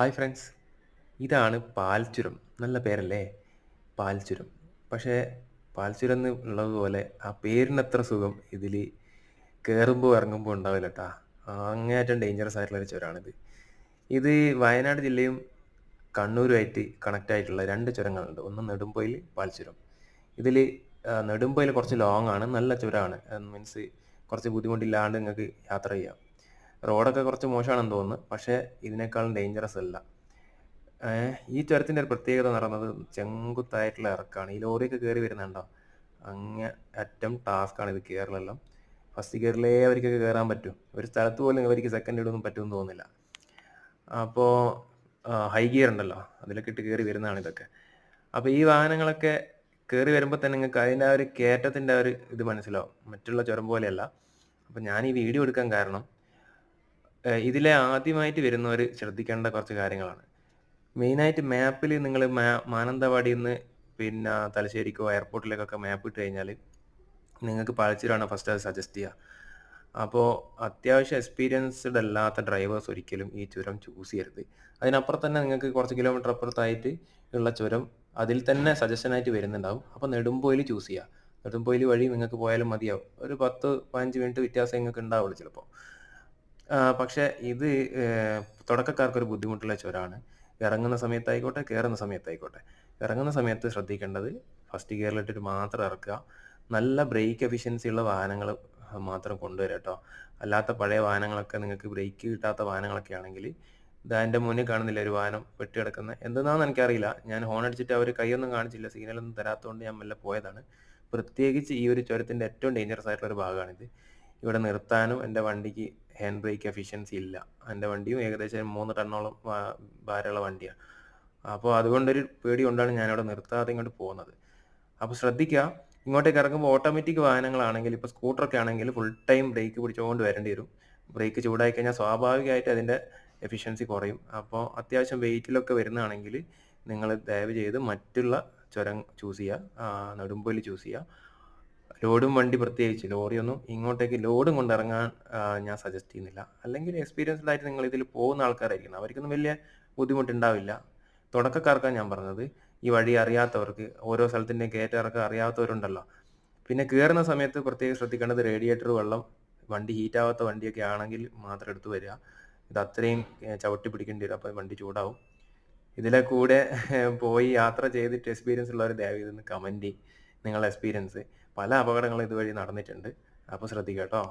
Hi friends. ഇതാണ് പാൽച്ചുരം. നല്ല പേരല്ലേ? പാൽച്ചുരം. പക്ഷേ പാൽച്ചുരം എന്ന് ഉള്ളതുപോലെ ആ പേരിനത്ര സുഖം ഇതിൽ കയറുമ്പോൾ ഇറങ്ങുമ്പോൾ ഉണ്ടാവില്ല കേട്ടാ അങ്ങേയറ്റം ഡേഞ്ചറസ് ആയിട്ടുള്ള ഒരു ചുരമാണിത്. ഇത് വയനാട് ജില്ലയും കണ്ണൂരുമായിട്ട് കണക്റ്റ് ആയിട്ടുള്ള രണ്ട് ചുരങ്ങളുണ്ട്. ഒന്ന് നെടുമ്പൊയിൽ പാൽച്ചുരം. ഇതിൽ നെടുമ്പോയിൽ കുറച്ച് ലോങ് ആണ്. നല്ല ചുരമാണ്. മീൻസ് കുറച്ച് ബുദ്ധിമുട്ടില്ലാണ്ട് നിങ്ങൾക്ക് യാത്ര ചെയ്യാം. റോഡൊക്കെ കുറച്ച് മോശമാണെന്ന് തോന്നുന്നു. പക്ഷേ ഇതിനേക്കാളും ഡേഞ്ചറസ് അല്ല. ഈ ചുരത്തിന്റെ ഒരു പ്രത്യേകത നടന്നത് ചെങ്കുത്തായിട്ടുള്ള ഇറക്കാണ്. ഈ ലോറിയൊക്കെ കയറി വരുന്നുണ്ടോ? അങ്ങനെ അറ്റം ടാസ്ക്കാണ് ഇത് കയറലെല്ലാം ഫസ്റ്റ് ഗിയറിലേ അവർക്കൊക്കെ കയറാൻ പറ്റും. ഒരു സ്ഥലത്ത് പോലും അവർക്ക് സെക്കൻഡ് ഇടൊന്നും പറ്റുമെന്ന് തോന്നുന്നില്ല. അപ്പോൾ ഹൈ ഗിയർ ഉണ്ടല്ലോ. അതിലൊക്കെ ഇട്ട് കയറി വരുന്നതാണ് ഇതൊക്കെ. അപ്പോൾ ഈ വാഹനങ്ങളൊക്കെ കയറി വരുമ്പോൾ തന്നെ നിങ്ങൾക്ക് അതിന്റെ ആ ഒരു കയറ്റത്തിന്റെ ഒരു ഇത് മനസ്സിലാവും. മറ്റുള്ള ചുരം പോലെയല്ല. അപ്പോൾ ഞാൻ ഈ വീഡിയോ എടുക്കാൻ കാരണം ഇതിലെ ആദ്യമായിട്ട് വരുന്നവർ ശ്രദ്ധിക്കേണ്ട കുറച്ച് കാര്യങ്ങളാണ്. മെയിനായിട്ട് മാപ്പിൽ നിങ്ങൾ മാനന്തവാടിയിൽ നിന്ന് പിന്നെ തലശ്ശേരിക്കോ എയർപോർട്ടിലേക്കൊക്കെ മാപ്പ് ഇട്ട് കഴിഞ്ഞാൽ നിങ്ങൾക്ക് പഴച്ചിലാണ് ഫസ്റ്റ് അത് സജസ്റ്റ് ചെയ്യുക അപ്പോൾ അത്യാവശ്യം എക്സ്പീരിയൻസ്ഡ് അല്ലാത്ത ഡ്രൈവേഴ്സ് ഒരിക്കലും ഈ ചുരം ചൂസ് ചെയ്യരുത്. അതിനപ്പുറം തന്നെ നിങ്ങൾക്ക് കുറച്ച് കിലോമീറ്റർ അപ്പുറത്തായിട്ട് ഉള്ള ചുരം അതിൽ തന്നെ സജഷനായിട്ട് വരുന്നുണ്ടാവും. അപ്പോൾ നെടുമ്പോയിൽ ചൂസ് ചെയ്യുക നെടുമ്പോയിൽ വഴി നിങ്ങൾക്ക് പോയാലും മതിയാവും. ഒരു പത്ത് പതിനഞ്ച് മിനിറ്റ് വ്യത്യാസം നിങ്ങൾക്ക് ഉണ്ടാവുള്ളൂ ചിലപ്പോൾ പക്ഷേ ഇത് തുടക്കക്കാർക്ക് തുടക്കക്കാർക്കൊരു ബുദ്ധിമുട്ടുള്ള ചുരമാണ് ഇറങ്ങുന്ന സമയത്തായിക്കോട്ടെ കയറുന്ന സമയത്തായിക്കോട്ടെ. ഇറങ്ങുന്ന സമയത്ത് ശ്രദ്ധിക്കേണ്ടത് ഫസ്റ്റ് ഗിയറിലിട്ടിട്ട് മാത്രം ഇറക്കുക. നല്ല ബ്രേക്ക് എഫിഷ്യൻസി ഉള്ള വാഹനങ്ങൾ മാത്രം കൊണ്ടുവരിക കേട്ടോ. അല്ലാത്ത പഴയ വാഹനങ്ങളൊക്കെ നിങ്ങൾക്ക് ബ്രേക്ക് കിട്ടാത്ത വാഹനങ്ങളൊക്കെ ആണെങ്കിൽ ഇതാ എന്റെ മുന്നിൽ കാണുന്നില്ല ഒരു വാഹനം വെട്ടി കിടക്കുന്നത് എനിക്കറിയില്ല. ഞാൻ ഹോൺ അടിച്ചിട്ട് അവർ കൈയൊന്നും കാണിച്ചില്ല. സിഗ്നലൊന്നും തരാത്തതുകൊണ്ട് ഞാൻ മെല്ലെ പോയതാണ്. പ്രത്യേകിച്ച് ഈ ഒരു ചുരത്തിന്റെ ഏറ്റവും ഡേഞ്ചറസ് ആയിട്ടുള്ള ഒരു ഭാഗമാണിത്. ഇവിടെ നിർത്താനും എന്റെ വണ്ടിക്ക് ഹാൻഡ് ബ്രേക്ക് എഫിഷ്യൻസി ഇല്ല. എന്റെ വണ്ടിയും ഏകദേശം മൂന്ന് ടണ്ണോളം ഭാരമുള്ള വണ്ടിയാണ് അപ്പോൾ അതുകൊണ്ടൊരു പേടി കൊണ്ടാണ് ഞാനിവിടെ നിർത്താതെ ഇങ്ങോട്ട് പോകുന്നത്. അപ്പോൾ ശ്രദ്ധിക്കുക ഇങ്ങോട്ടേക്ക് ഇറങ്ങുമ്പോൾ ഓട്ടോമാറ്റിക് വാഹനങ്ങളാണെങ്കിൽ ഇപ്പോൾ സ്കൂട്ടറൊക്കെ ആണെങ്കിൽ ഫുൾ ടൈം ബ്രേക്ക് പിടിച്ചുകൊണ്ട് വരേണ്ടി വരും. ബ്രേക്ക് ചൂടായി കഴിഞ്ഞാൽ സ്വാഭാവികമായിട്ട് അതിന്റെ എഫിഷ്യൻസി കുറയും. അപ്പോൾ അത്യാവശ്യം വെയിറ്റിലൊക്കെ വരുന്നതാണെങ്കിൽ നിങ്ങൾ ദയവ് ചെയ്ത് മറ്റുള്ള ചുരം ചൂസ് ചെയ്യുക നെടുമ്പൊലി ചൂസ് ചെയ്യുക. ലോഡും വണ്ടി പ്രത്യേകിച്ച് ലോറിയൊന്നും ഇങ്ങോട്ടേക്ക് ലോഡും കൊണ്ട് ഇറങ്ങാൻ ഞാൻ സജസ്റ്റ് ചെയ്യുന്നില്ല. അല്ലെങ്കിൽ എക്സ്പീരിയൻസ്ഡ് ആയിട്ട് നിങ്ങൾ ഇതിൽ പോകുന്ന ആൾക്കാരായിരിക്കും അവർക്കൊന്നും വലിയ ബുദ്ധിമുട്ടുണ്ടാവില്ല. തുടക്കക്കാർക്കാണ് ഞാൻ പറഞ്ഞത്. ഈ വഴി അറിയാത്തവർക്ക് ഓരോ സ്ഥലത്തിന്റെയും കയറ്റിറക്കം അറിയാത്തവരുണ്ടല്ലോ. പിന്നെ കയറുന്ന സമയത്ത് പ്രത്യേകം ശ്രദ്ധിക്കേണ്ടത് റേഡിയേറ്റർ വെള്ളം വണ്ടി ഹീറ്റാവാത്ത വണ്ടിയൊക്കെ ആണെങ്കിൽ മാത്രം എടുത്ത് വരിക. ഇത് അത്രയും ചവിട്ടി പിടിക്കേണ്ടി വരും. അപ്പോൾ വണ്ടി ചൂടാവും. ഇതിലെ കൂടെ പോയി യാത്ര ചെയ്തിട്ട് എക്സ്പീരിയൻസ് ഉള്ളവർ ദയവ് ഇതൊന്ന് കമന്റ് നിങ്ങളുടെ എക്സ്പീരിയൻസ് പല അപകടങ്ങളും ഇതുവഴി നടന്നിട്ടുണ്ട്. അപ്പോൾ ശ്രദ്ധിക്കുക കേട്ടോ.